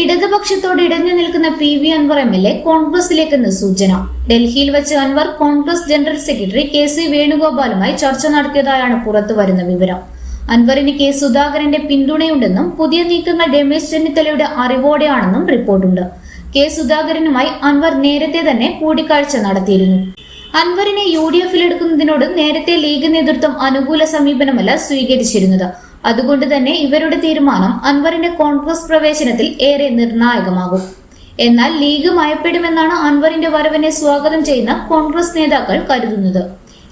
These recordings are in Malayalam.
ഇടതുപക്ഷത്തോട് ഇടഞ്ഞു നിൽക്കുന്ന P V Anvar M L A കോൺഗ്രസിലേക്കെന്ന് സൂചന. ഡൽഹിയിൽ വെച്ച് Anvar Congress general secretary K C വേണുഗോപാലുമായി ചർച്ച നടത്തിയതായാണ് പുറത്തുവരുന്ന വിവരം. അൻവറിന് കെ സുധാകരന്റെ പിന്തുണയുണ്ടെന്നും പുതിയ നീക്കങ്ങൾ രമേശ് ചെന്നിത്തലയുടെ അറിവോടെയാണെന്നും റിപ്പോർട്ടുണ്ട്. കെ സുധാകരനുമായി അൻവർ നേരത്തെ തന്നെ കൂടിക്കാഴ്ച നടത്തിയിരുന്നു. അൻവറിനെ യു ഡി എഫിൽ എടുക്കുന്നതിനോട് നേരത്തെ ലീഗ് നേതൃത്വം അനുകൂല സമീപനമല്ല സ്വീകരിച്ചിരുന്നത്. അതുകൊണ്ട് തന്നെ ഇവരുടെ തീരുമാനം അൻവറിന്റെ കോൺഗ്രസ് പ്രവേശനത്തിൽ ഏറെ നിർണായകമാകും. എന്നാൽ ലീഗ് മയപ്പെടുമെന്നാണ് അൻവറിന്റെ വരവിനെ സ്വാഗതം ചെയ്യുന്ന കോൺഗ്രസ് നേതാക്കൾ കരുതുന്നത്.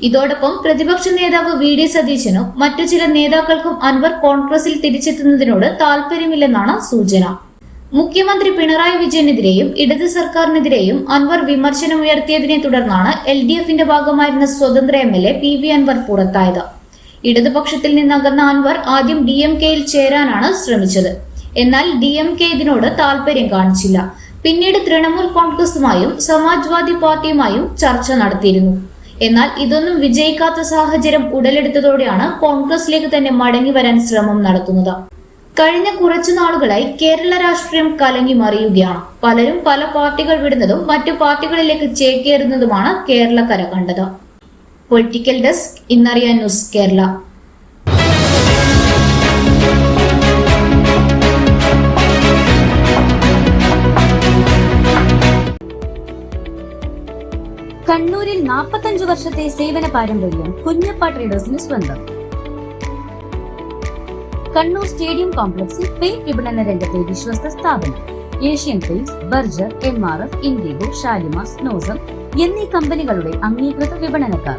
ഇതോടൊപ്പം പ്രതിപക്ഷ നേതാവ് വി ഡി സതീശനും മറ്റു ചില നേതാക്കൾക്കും അൻവർ കോൺഗ്രസിൽ തിരിച്ചെത്തുന്നതിനോട് താല്പര്യമില്ലെന്നാണ് സൂചന. മുഖ്യമന്ത്രി പിണറായി വിജയനെതിരെയും ഇടത് സർക്കാരിനെതിരെയും അൻവർ വിമർശനം ഉയർത്തിയതിനെ തുടർന്നാണ് എൽ ഡി എഫിന്റെ ഭാഗമായിരുന്ന സ്വതന്ത്ര M L A P V Anvar പുറത്തായത്. ഇടതുപക്ഷത്തിൽ നിന്നകന്ന അൻവർ ആദ്യം ഡി എം കെയിൽ ചേരാനാണ് ശ്രമിച്ചത്. എന്നാൽ ഡി എം കെ ഇതിനോട് താല്പര്യം കാണിച്ചില്ല. പിന്നീട് തൃണമൂൽ കോൺഗ്രസുമായും സമാജ്വാദി പാർട്ടിയുമായും ചർച്ച നടത്തിയിരുന്നു. എന്നാൽ ഇതൊന്നും വിജയിക്കാത്ത സാഹചര്യം ഉടലെടുത്തതോടെയാണ് കോൺഗ്രസിലേക്ക് തന്നെ മടങ്ങി വരാൻ ശ്രമം നടത്തുന്നത്. കഴിഞ്ഞ കുറച്ചു നാളുകളായി കേരള രാഷ്ട്രീയം കലങ്ങി മറിയുകയാണ്. പലരും പല പാർട്ടികൾ വിടുന്നതും മറ്റു പാർട്ടികളിലേക്ക് ചേക്കേറുന്നതുമാണ് കേരളക്കര കണ്ടത്. പൊളിറ്റിക്കൽ ഡെസ്ക് ഇന്നറിയാൻ ന്യൂസ് കേരള കണ്ണൂരിൽ നാൽപ്പത്തഞ്ചു വർഷത്തെ സേവന പാരമ്പര്യം കുഞ്ഞപ്പ ട്രേഡേഴ്സിന് സ്വന്തം. കണ്ണൂർ സ്റ്റേഡിയം കോംപ്ലക്സിൽ പെയിന്റ് വിപണന രംഗത്തെ വിശ്വസ്ത സ്ഥാപനം. Asian paints Berger M R F Indigo ഷാലിമാസ് നോസം എന്നീ കമ്പനികളുടെ അംഗീകൃത വിപണനക്കാർ.